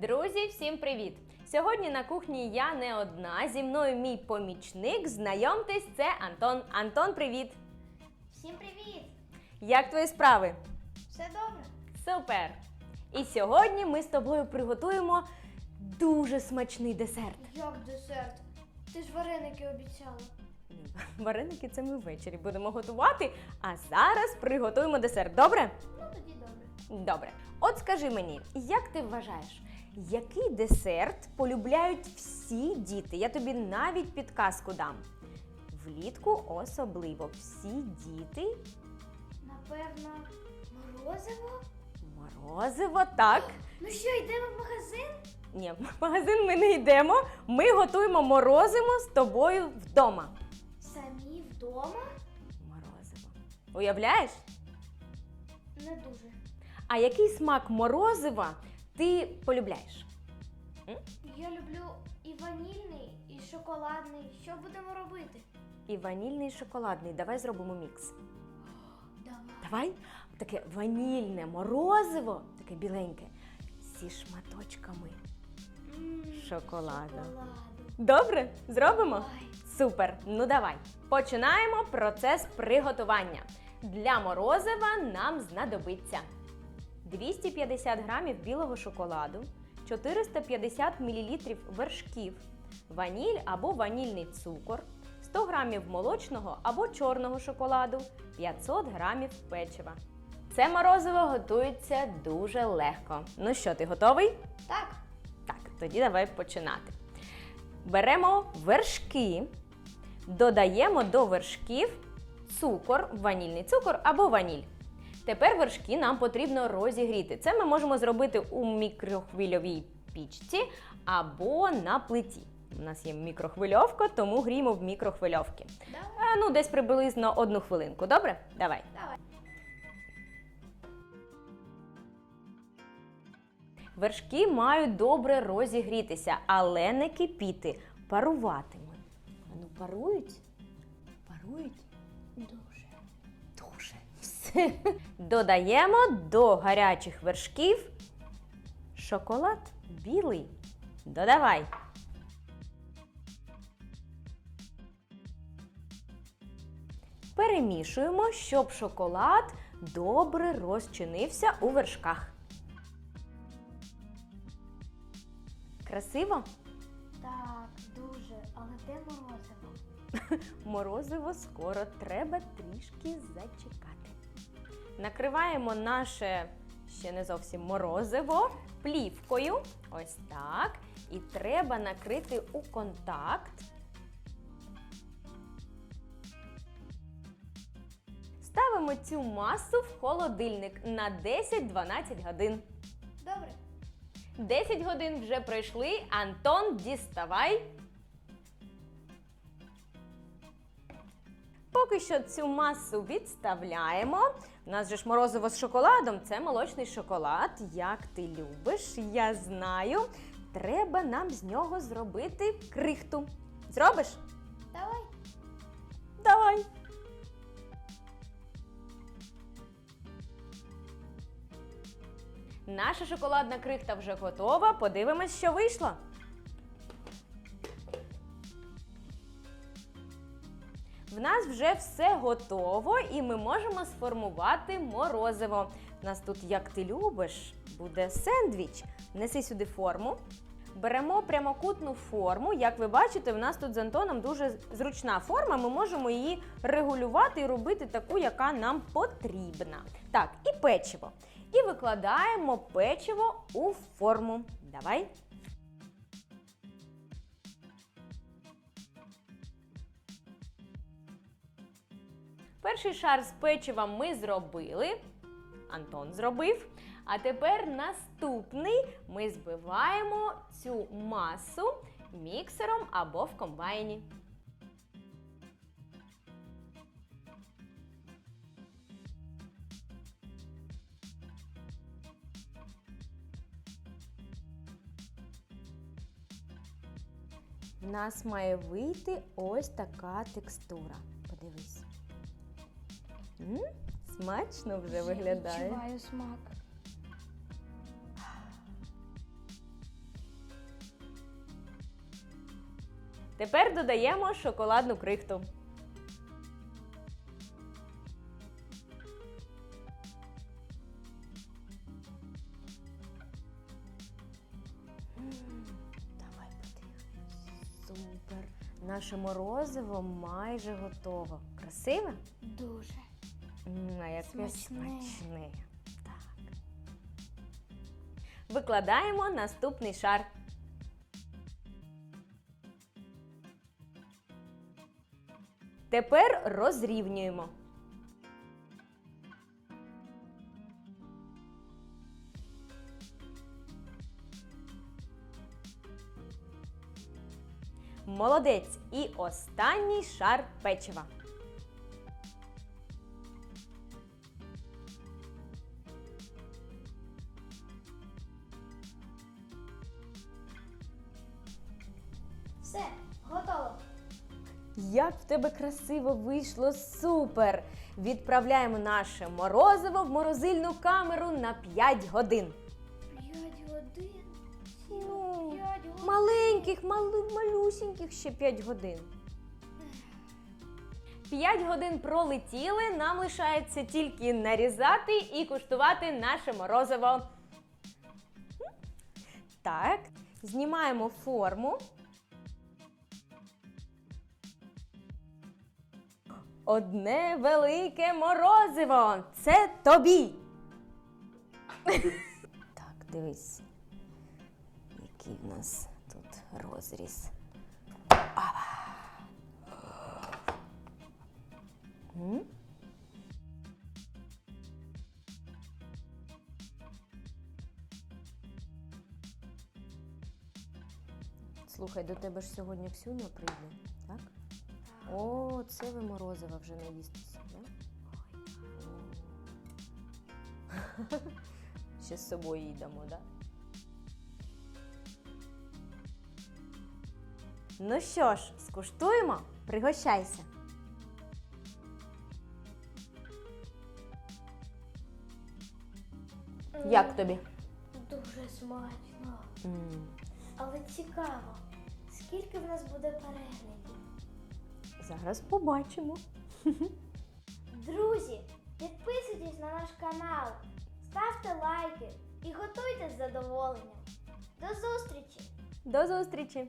Друзі, всім привіт! Сьогодні на кухні я не одна. Зі мною мій помічник. Знайомтесь, це Антон. Антон, привіт! Всім привіт! Як твої справи? Все добре? Супер! І сьогодні ми з тобою приготуємо дуже смачний десерт. Як десерт? Ти ж вареники обіцяла. Вареники це ми ввечері будемо готувати, а зараз приготуємо десерт. Добре? Ну тоді добре. Добре. От скажи мені, як ти вважаєш, який десерт полюбляють всі діти? Я тобі навіть підказку дам. Влітку особливо всі діти Напевно, морозиво? морозиво, так. Ну що, йдемо в магазин? Ні, в магазин ми не йдемо. Ми готуємо морозиво з тобою вдома. Самі вдома? Морозиво. Уявляєш? Не дуже. А який смак морозива ти полюбляєш? Я люблю і ванільний, і шоколадний. Що будемо робити? І ванільний, і шоколадний. Давай зробимо мікс. Давай. Давай таке ванільне морозиво, таке біленьке, зі шматочками. М, Шоколаду. Шоколаду. Добре, зробимо? Давай. Супер! Ну давай. Починаємо процес приготування. Для морозива нам знадобиться 250 грамів білого шоколаду, 450 мл вершків, ваніль або ванільний цукор, 100 грамів молочного або чорного шоколаду, 500 грамів печива. Це морозиво готується дуже легко. Ну що, ти готовий? Так. Так, тоді давай починати. Беремо вершки, додаємо до вершків цукор, ванільний цукор або ваніль. Тепер вершки нам потрібно розігріти. Це ми можемо зробити у мікрохвильовій пічці або на плиті. У нас є мікрохвильовка, тому гріємо в мікрохвильовки. Давай. А, ну, десь приблизно одну хвилинку. Добре? Давай. Давай. Вершки мають добре розігрітися, але не кипіти, паруватимуть. А ну парують? Парують? Дуже. Додаємо до гарячих вершків шоколад білий. Додавай. Перемішуємо, щоб шоколад добре розчинився у вершках. Красиво? Так, дуже. Але де морозиво? Морозиво скоро треба трішки зачекати. Накриваємо наше ще не зовсім морозиво плівкою. Ось так. І треба накрити у контакт. Ставимо цю масу в холодильник на 10-12 годин. Добре. 10 годин вже пройшли. Антон, діставай. Поки що цю масу відставляємо. У нас же ж морозиво з шоколадом це молочний шоколад. Як ти любиш, я знаю. Треба нам з нього зробити крихту. Зробиш? Давай. Давай. Наша шоколадна крихта вже готова. Подивимось, що вийшло. В нас вже все готово і ми можемо сформувати морозиво. У нас тут, як ти любиш, буде сендвіч. Неси сюди форму. Беремо прямокутну форму. Як ви бачите, в нас тут з Антоном дуже зручна форма. Ми можемо її регулювати і робити таку, яка нам потрібна. Так, і печиво. І викладаємо печиво у форму. Давай. Перший шар з печивом ми зробили. Антон зробив. А тепер наступний ми збиваємо цю масу міксером або в комбайні. В нас має вийти ось така текстура. Смачно вже Я виглядає. відчуваю смак. Тепер додаємо шоколадну крихту. Давай подивимось. Супер. Наше морозиво майже готово. Красиве? Дуже. М, А яке Смачне. смачне. Так. Викладаємо наступний шар. Тепер розрівнюємо. Молодець. І останній шар печива. Все, готово. Як в тебе красиво вийшло, супер! Відправляємо наше морозиво в морозильну камеру на 5 годин. П'ять годин. Ну, П'ять годин. Маленьких, мали, малюсіньких ще 5 годин. 5 годин пролетіли, нам лишається тільки нарізати і куштувати наше морозиво. Так, знімаємо форму. Одне велике морозиво. Це тобі. Так, дивись, який в нас тут розріз. М? Слухай, до тебе ж сьогодні Ксюня прийде? О, це ви морозива вже наїстися, да? Ще з собою їдемо, да? Ну що ж, скуштуємо? Пригощайся. Як тобі? Дуже смачно. М, Але цікаво, скільки в нас буде переглядів? Зараз побачимо. Друзі, підписуйтесь на наш канал, ставте лайки і готуйтесь з задоволенням. До зустрічі! До зустрічі!